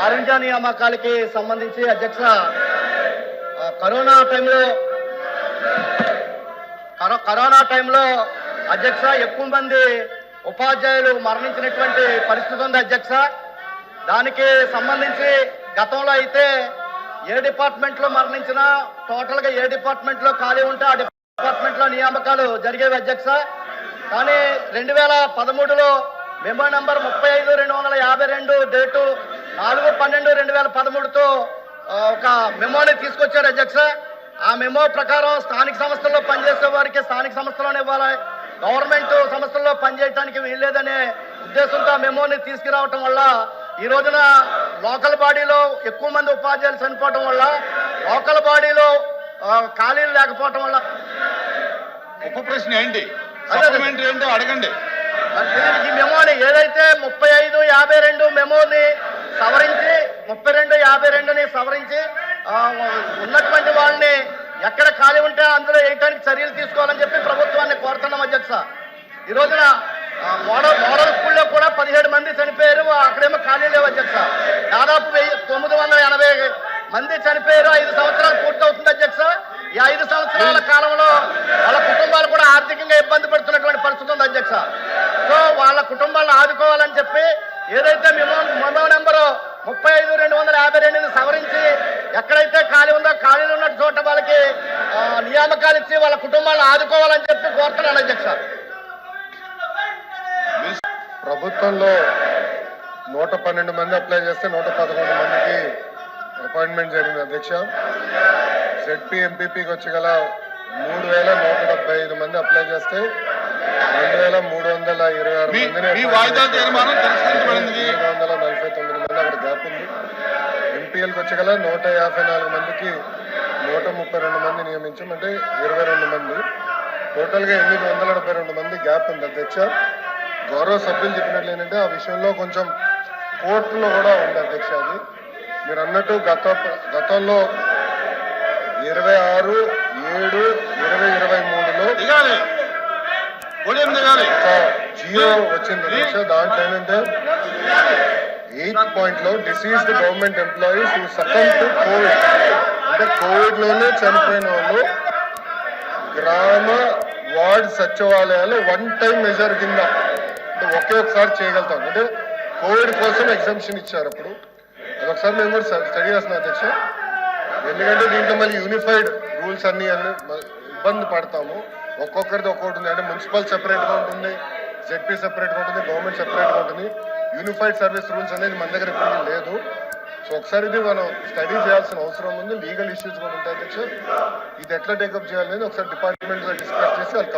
కారుణ్య నియామకాలకి సంబంధించి అధ్యక్ష కరోనా టైంలో కరో- కరోనా టైంలో అధ్యక్ష ఎక్కువ మంది ఉపాధ్యాయులు మరణించినటువంటి పరిస్థితి ఉంది అధ్యక్ష. దానికి సంబంధించి గతంలో అయితే ఏ డిపార్ట్మెంట్లో మరణించినా టోటల్గా ఏ డిపార్ట్మెంట్లో ఖాళీ ఉంటే ఆ డిపార్ట్మెంట్లో నియామకాలు జరిగేవి అధ్యక్ష. కానీ రెండు వేల పదమూడులో మెమో నంబర్ ముప్పై ఐదు రెండు వందల యాభై రెండు డేటు నాలుగు పన్నెండు రెండు వేల పదమూడుతో ఒక మెమోని తీసుకొచ్చారు అధ్యక్ష. ఆ మెమో ప్రకారం స్థానిక సంస్థల్లో పనిచేసే వారికి స్థానిక సంస్థలోనే ఇవ్వాలి. గవర్నమెంట్ సంస్థల్లో పనిచేయడానికి వీల్లేదనే ఉద్దేశంతో ఆ మెమోని తీసుకురావటం వల్ల ఈ రోజున లోకల్ బాడీలో ఎక్కువ మంది ఉపాధ్యాయులు చనిపోవటం వల్ల లోకల్ బాడీలో ఖాళీలు లేకపోవటం వల్ల. ఉప ప్రశ్న ఏంటి? అడగండి. ఈ మెమోని ఏదైతే ముప్పై ఐదు యాభై రెండు మెమోని సవరించి ముప్పై రెండు యాభై రెండుని సవరించి ఉన్నటువంటి వాళ్ళని ఎక్కడ ఖాళీ ఉంటే అందులో వేయటానికి చర్యలు తీసుకోవాలని చెప్పి ప్రభుత్వాన్ని కోరుతున్నాం అధ్యక్ష. ఈ రోజున మోడల్ మోడల్ స్కూల్లో కూడా పదిహేడు మంది చనిపోయారు అక్కడేమో ఖాళీ లేవు అధ్యక్ష. దాదాపు వెయ్యి తొమ్మిది వందల ఎనభై మంది చనిపోయారు ఐదు సంవత్సరాలు పూర్తవుతుంది అధ్యక్ష. ఈ ఐదు సంవత్సరాల కాలంలో వాళ్ళ కుటుంబాలు కూడా ఆర్థికంగా ఇబ్బంది పడుతున్నటువంటి పరిస్థితి ఉంది అధ్యక్ష. సో వాళ్ళ కుటుంబాలను ఆదుకోవాలని చెప్పి ఏదైతే మెమో మెమో నెంబరు ముప్పై ఐదు రెండు వందల యాభై రెండుని సవరించి ఎక్కడైతే ఖాళీ ఉందో ఖాళీలు ఉన్న చోట వాళ్ళకి నియామకాలు ఇచ్చి వాళ్ళ కుటుంబాలను ఆదుకోవాలని చెప్పి కోరుతున్నాను అధ్యక్ష. ప్రభుత్వంలో నూట పన్నెండు మంది అప్లై చేస్తే నూట పదకొండు మందికి అపాయింట్మెంట్ జరిగింది అధ్యక్ష. జెడ్పీ ఎంపీపీకి వచ్చి గల మూడు వేల నూట డెబ్బై ఐదు మంది అప్లై చేస్తే రెండు వేల మూడు వందల ఇరవై ఆరు మీ మందిని మీ వాయిదా తీర్మానం తిరస్కరించబడింది. ఏడు వందల నలభై తొమ్మిది మంది అక్కడ గ్యాప్ ఉంది. ఎంపీఎల్కి వచ్చి గల నూట యాభై నాలుగు మందికి నూట ముప్పై రెండు మంది నియమించాం అంటే ఇరవై రెండు మంది. టోటల్గా ఎనిమిది వందల డెబ్బై రెండు మంది గ్యాప్ ఉంది. అధ్యక్ష గౌరవ సభ్యులు చెప్పినట్లు ఏంటంటే ఆ విషయంలో కొంచెం కోర్టులో కూడా ఉంది అధ్యక్ష అది. మీరు అన్నట్టు గత గతంలో ఇరవై ఆరు ఏడు ఇరవై ఇరవై మూడులో జియో వచ్చింది అధ్యక్ష. దాంట్లో ఏంటంటే ఎయిత్ పాయింట్లో deceased government employees who succumb to Covid అంటే కోవిడ్లోనే చనిపోయిన వాళ్ళు గ్రామ వార్డ్ సచివాలయాలు వన్ టైం మెజర్ కింద అంటే ఒకే ఒకసారి చేయగలుగుతాం. అంటే కోవిడ్ కోసం ఎగ్జామ్షన్ ఇచ్చారు అప్పుడు. అదొకసారి మేము కూడా స్టడీ చేస్తున్నాం అధ్యక్ష. ఎందుకంటే దీంట్లో మళ్ళీ యూనిఫైడ్ రూల్స్ అన్ని అన్ని ఇబ్బంది పడతాము. ఒక్కొక్కరిది ఒక్కొక్కటి ఉంది. అంటే మున్సిపల్ సెపరేట్గా ఉంటుంది జెడ్పీ సెపరేట్గా ఉంటుంది గవర్నమెంట్ సెపరేట్గా ఉంటుంది. యూనిఫైడ్ సర్వీస్ రూల్స్ అనేది మన దగ్గర ఎప్పటికీ లేదు. సో ఒకసారి ఇది మనం స్టడీ చేయాల్సిన అవసరం ఉంది. లీగల్ ఇష్యూస్ కూడా ఉంటాయి అధ్యక్ష ఇది ఎట్లా టేకప్ చేయాలనేది ఒకసారి డిపార్ట్మెంట్ డిస్కస్ చేసి వాళ్ళు